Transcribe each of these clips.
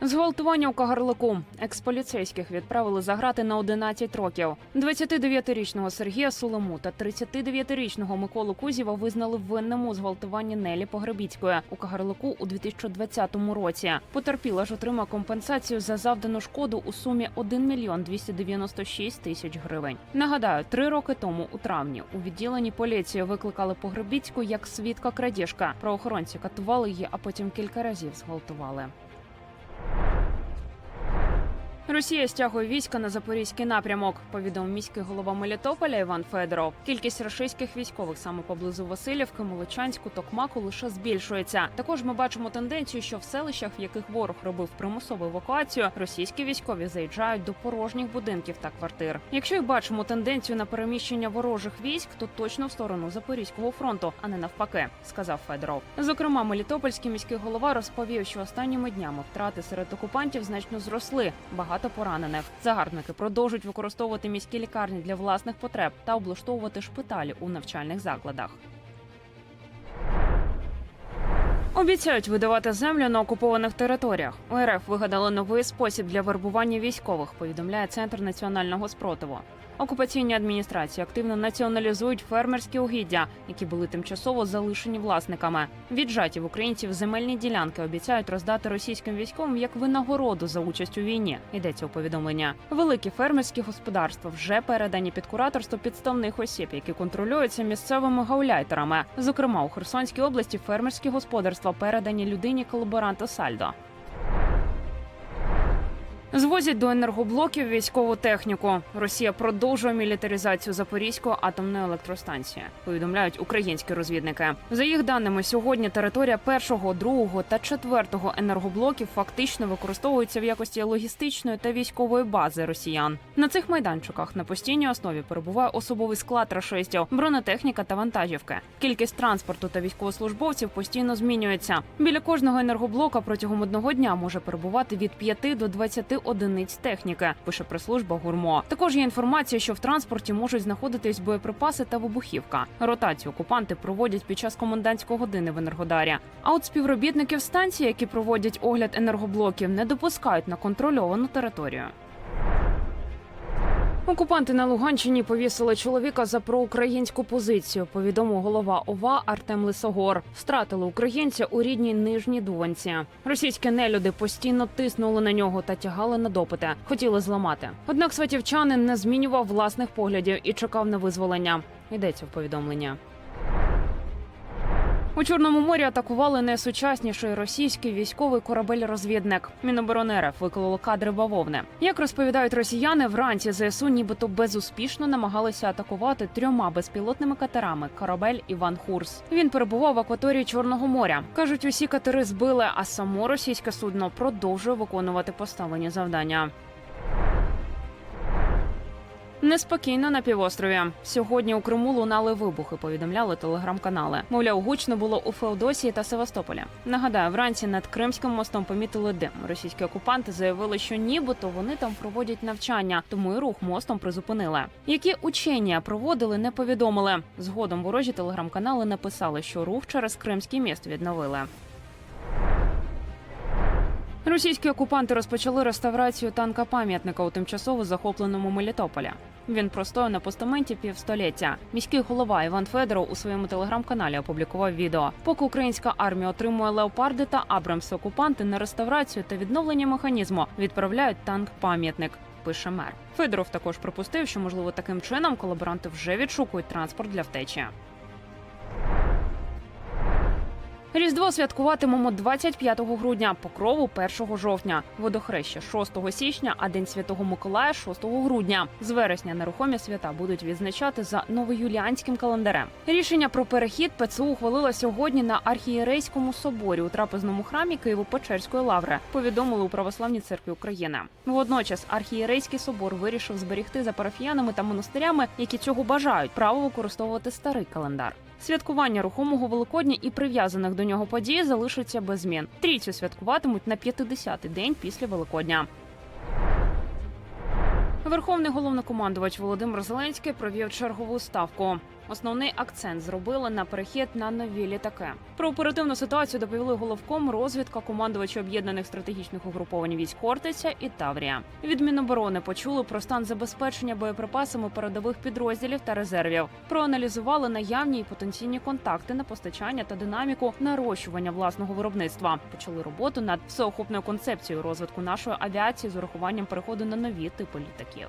Зґвалтування у Кагарлику. Експоліцейських відправили за грати на 11 років. 29-річного Сергія Сулему та 39-річного Миколу Кузєва визнали винним у зґвалтуванні Нелі Погребіцької у Кагарлику у 2020 році. Потерпіла ж отримає компенсацію за завдану шкоду у сумі 1 мільйон 296 тисяч гривень. Нагадаю, три роки тому у травні у відділенні поліції викликали Погребіцьку як свідка крадіжка. Правоохоронці катували її, а потім кілька разів зґвалтували. Росія стягує війська на запорізький напрямок. Повідомив міський голова Мелітополя Іван Федоров. Кількість російських військових саме поблизу Васильівки, Молочанську, Токмаку лише збільшується. Також ми бачимо тенденцію, що в селищах, в яких ворог робив примусову евакуацію, російські військові заїжджають до порожніх будинків та квартир. Якщо й бачимо тенденцію на переміщення ворожих військ, то точно в сторону Запорізького фронту, а не навпаки, сказав Федоров. Зокрема, Мелітопольський міський голова розповів, що останніми днями втрати серед окупантів значно зросли. Багато поранених. Загарбники продовжують використовувати міські лікарні для власних потреб та облаштовувати шпиталі у навчальних закладах. Обіцяють видавати землю на окупованих територіях. У РФ вигадали новий спосіб для вербування військових. Повідомляє центр національного спротиву. Окупаційні адміністрації активно націоналізують фермерські угіддя, які були тимчасово залишені власниками. Віджаті в українців земельні ділянки обіцяють роздати російським військовим як винагороду за участь у війні. Йдеться у повідомлення. Великі фермерські господарства вже передані під кураторство підставних осіб, які контролюються місцевими гауляйтерами. Зокрема, у Херсонській області фермерські господарства передані людині колаборанта Сальдо. Звозять до енергоблоків військову техніку. Росія продовжує мілітаризацію Запорізької атомної електростанції. Повідомляють українські розвідники. За їх даними, сьогодні територія першого, другого та четвертого енергоблоків фактично використовується в якості логістичної та військової бази росіян. На цих майданчиках на постійній основі перебуває особовий склад рашистів, бронетехніка та вантажівки. Кількість транспорту та військовослужбовців постійно змінюється. Біля кожного енергоблока протягом одного дня може перебувати від 5 до 20 одиниць техніки. Пише прес-служба гурмо. Також є інформація, що в транспорті можуть знаходитись боєприпаси та вибухівка. Ротацію окупанти проводять під час комендантської години в енергодарі. А от співробітників станції, які проводять огляд енергоблоків, не допускають на контрольовану територію. Окупанти на Луганщині повісили чоловіка за проукраїнську позицію. Повідомив голова ОВА Артем Лисогор. Стратили українця у рідній нижній Дуванці. Російські нелюди постійно тиснули на нього та тягали на допити. Хотіли зламати. Однак сватівчанин не змінював власних поглядів і чекав на визволення. Йдеться в повідомлення. У Чорному морі атакували найсучасніший російський військовий корабель-розвідник. Міноборони РФ виклало кадри бавовни. Як розповідають росіяни, вранці ЗСУ нібито безуспішно намагалися атакувати трьома безпілотними катерами корабель Іван Хурс. Він перебував в акваторії Чорного моря. кажуть, усі катери збили, а само російське судно продовжує виконувати поставлені завдання. Неспокійно на півострові. Сьогодні у Криму лунали вибухи. Повідомляли телеграм-канали. Мовляв, гучно було у Феодосії та Севастополі. Нагадаю, вранці над Кримським мостом помітили дим. Російські окупанти заявили, що нібито вони там проводять навчання, тому і рух мостом призупинили. Які учення проводили, не повідомили. Згодом ворожі телеграм-канали написали, що рух через Кримський міст відновили. Російські окупанти розпочали реставрацію танка пам'ятника у тимчасово захопленому Мелітополі. Він простояв на постаменті півстоліття. Міський голова Іван Федоров у своєму телеграм-каналі опублікував відео. Поки українська армія отримує леопарди та Абрамси, окупанти на реставрацію та відновлення механізму відправляють танк пам'ятник. Пише мер. Федоров також припустив, що можливо таким чином колаборанти вже відшукують транспорт для втечі. Різдво святкуватимемо 25 грудня, покрову 1 жовтня, водохреща 6 січня, а День Святого Миколая 6 грудня. З вересня нерухомі свята будуть відзначати за новоюліанським календарем. Рішення про перехід ПЦУ ухвалила сьогодні на архієрейському соборі у трапезному храмі Києво-Печерської лаври. Повідомили у православній церкві України. Водночас архієрейський собор вирішив зберегти за парафіянами та монастирями, які цього бажають, право використовувати старий календар. Святкування рухомого Великодня і прив'язаних до нього подій залишаться без змін. Трійцю святкуватимуть на 50-й день після Великодня. Верховний головнокомандувач Володимир Зеленський провів чергову ставку. Основний акцент зробили на перехід на нові літаки. Про оперативну ситуацію доповіли головком розвідка командувачі об'єднаних стратегічних угруповань військ Хортиця і Таврія. Від Міноборони почули про стан забезпечення боєприпасами передових підрозділів та резервів. Проаналізували наявні і потенційні контакти на постачання та динаміку нарощування власного виробництва. Почали роботу над всеохопною концепцією розвитку нашої авіації з урахуванням переходу на нові типи літаків.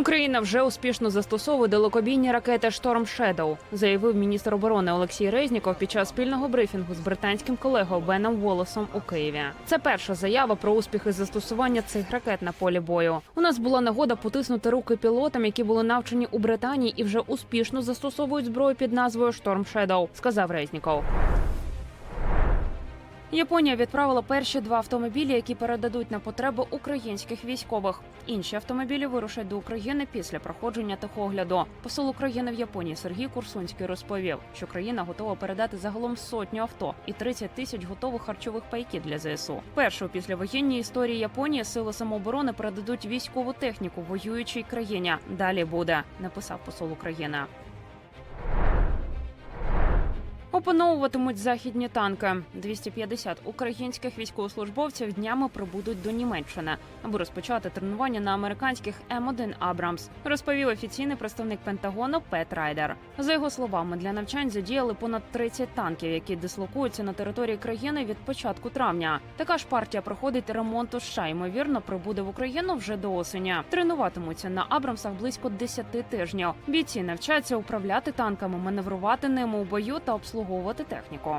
Україна вже успішно застосовує далекобійні ракети Шторм Шедоу, заявив міністр оборони Олексій Резніков під час спільного брифінгу з британським колегою Беном Волосом у Києві. Це перша заява про успіхи застосування цих ракет на полі бою. У нас була нагода потиснути руки пілотам, які були навчені у Британії і вже успішно застосовують зброю під назвою Шторм Шедоу, сказав Резніков. Японія відправила перші два автомобілі, які передадуть на потреби українських військових. Інші автомобілі вирушать до України після проходження техогляду. Посол України в Японії Сергій Курсунський розповів, що країна готова передати загалом сотню авто і 30 тисяч готових харчових пайків для ЗСУ. Першу після воєнній історії Японії сили самооборони передадуть військову техніку воюючій країні. Далі буде, написав посол України. Опановуватимуть західні танки. 250 українських військовослужбовців днями прибудуть до Німеччини, аби розпочати тренування на американських М1 Абрамс. Розповів офіційний представник Пентагону Пет Райдер. За його словами, для навчань задіяли понад 30 танків, які дислокуються на території країни від початку травня. Така ж партія проходить ремонт у США, ймовірно, прибуде в Україну вже до осені. Тренуватимуться на Абрамсах близько 10 тижнів. Бійці навчаться управляти танками, маневрувати ними у бою та обслуговувати техніку.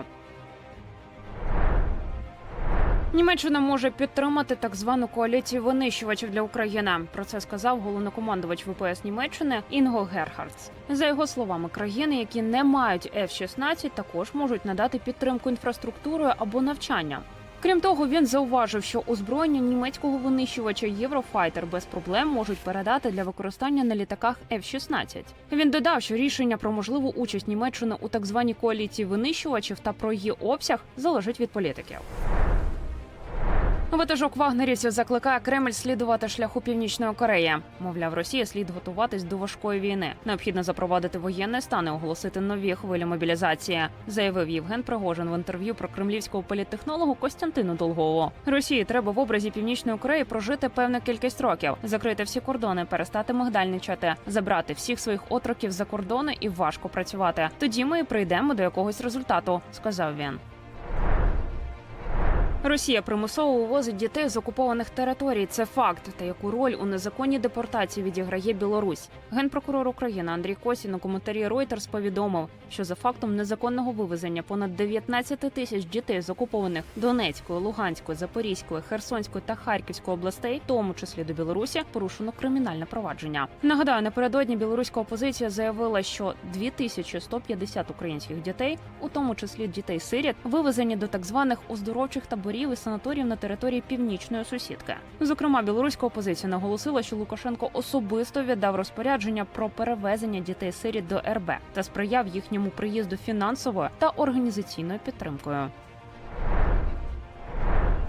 Німеччина може підтримати так звану коаліцію винищувачів для України. Про це сказав головнокомандувач ВПС Німеччини Інго Герхардс. За його словами, країни, які не мають F-16, також можуть надати підтримку інфраструктурою або навчання. Крім того, він зауважив, що озброєння німецького винищувача Єврофайтер без проблем можуть передати для використання на літаках F-16. Він додав, що рішення про можливу участь Німеччини у так званій коаліції винищувачів та про її обсяг залежить від політиків. Ватажок вагнерівців закликає Кремль слідувати шляху Північної Кореї. Мовляв, Росія слід готуватись до важкої війни. Необхідно запровадити воєнний стан і оголосити нові хвилі мобілізації, заявив Євген Пригожин в інтерв'ю про кремлівського політтехнологу Костянтину Долгову. Росії треба в образі Північної Кореї прожити певну кількість років, закрити всі кордони, перестати мигдальничати, забрати всіх своїх отроків за кордони і важко працювати. Тоді ми і прийдемо до якогось результату, сказав він. Росія примусово вивозить дітей з окупованих територій. Це факт. Та яку роль у незаконній депортації відіграє Білорусь? Генпрокурор України Андрій Косін у коментарі Reuters повідомив, що за фактом незаконного вивезення понад 19 тисяч дітей з окупованих Донецької, Луганської, Запорізької, Херсонської та Харківської областей, в тому числі до Білорусі, порушено кримінальне провадження. Нагадаю, напередодні білоруська опозиція заявила, що 2150 українських дітей, у тому числі дітей сиріт, вивезені до так званих оздоровчих таборів і санаторіїв на території північної сусідки. Зокрема, білоруська опозиція наголосила, що Лукашенко особисто віддав розпорядження про перевезення дітей сиріт до РБ та сприяв їхньому приїзду фінансовою та організаційною підтримкою.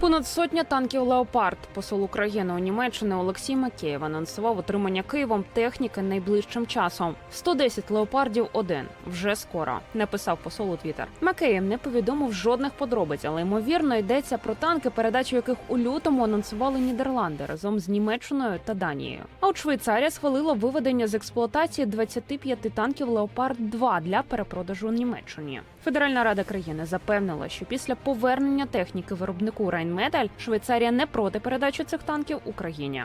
Понад сотня танків Леопард. Посол України у Німеччини Олексій Макеєв анонсував отримання Києвом техніки найближчим часом. 110 леопардів один вже скоро. Написав посол у Твіттер. Макеєв не повідомив жодних подробиць, але ймовірно йдеться про танки, передачу яких у лютому анонсували Нідерланди разом з Німеччиною та Данією. А от Швейцарія схвалила виведення з експлуатації 25 танків Леопард 2 для перепродажу у Німеччині. Федеральна рада країни запевнила, що після повернення техніки виробнику Райнметаль Швейцарія не проти передачі цих танків Україні.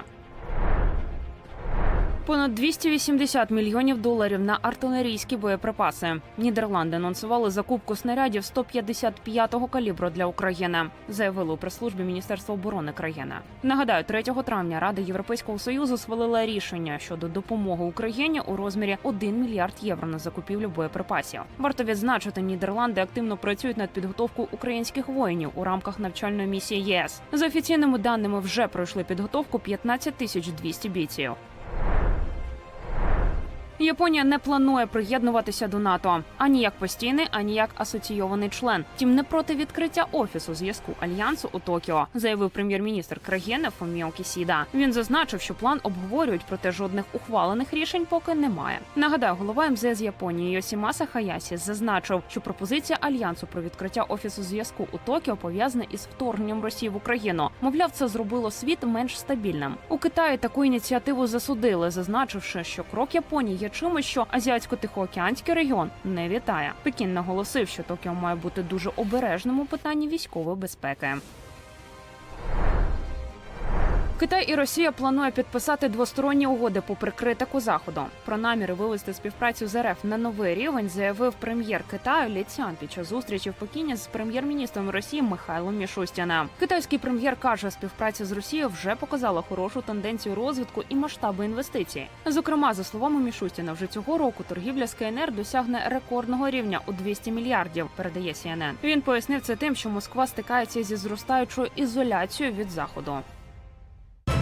Понад 280 мільйонів доларів на артилерійські боєприпаси. Нідерланди анонсували закупку снарядів 155-го калібру для України, заявили у прес-службі Міністерства оборони країни. Нагадаю, 3 травня Рада Європейського союзу схвалила рішення щодо допомоги Україні у розмірі 1 мільярд євро на закупівлю боєприпасів. Варто відзначити, Нідерланди активно працюють над підготовкою українських воїнів у рамках навчальної місії ЄС. За офіційними даними вже пройшли підготовку 15 тисяч 200 бійців. Японія не планує приєднуватися до НАТО ані як постійний, ані як асоційований член. Втім, не проти відкриття офісу зв'язку альянсу у Токіо, заявив прем'єр-міністр країни Фоміо Кісіда. Він зазначив, що план обговорюють, проте жодних ухвалених рішень поки немає. Нагадаю, голова МЗС Японії Йосімаса Хаясі зазначив, що пропозиція альянсу про відкриття офісу зв'язку у Токіо пов'язана із вторгненням Росії в Україну. Мовляв, це зробило світ менш стабільним. У Китаї таку ініціативу засудили, зазначивши, що крок Японії є чимось, що азіатсько-тихоокеанський регіон не вітає. Пекін наголосив, що Токіо має бути дуже обережним у питанні військової безпеки. Китай і Росія планує підписати двосторонні угоди попри критику заходу. Про наміри вивести співпрацю з РФ на новий рівень заявив прем'єр Китаю Лі Цян під час зустрічі в Пекіні з прем'єр-міністром Росії Михайлом Мішустіним. Китайський прем'єр каже, співпраця з Росією вже показала хорошу тенденцію розвитку і масштаби інвестицій. Зокрема, за словами Мішустіна, вже цього року торгівля з КНР досягне рекордного рівня у 200 мільярдів. Передає CNN. Він пояснив це тим, що Москва стикається зі зростаючою ізоляцією від заходу.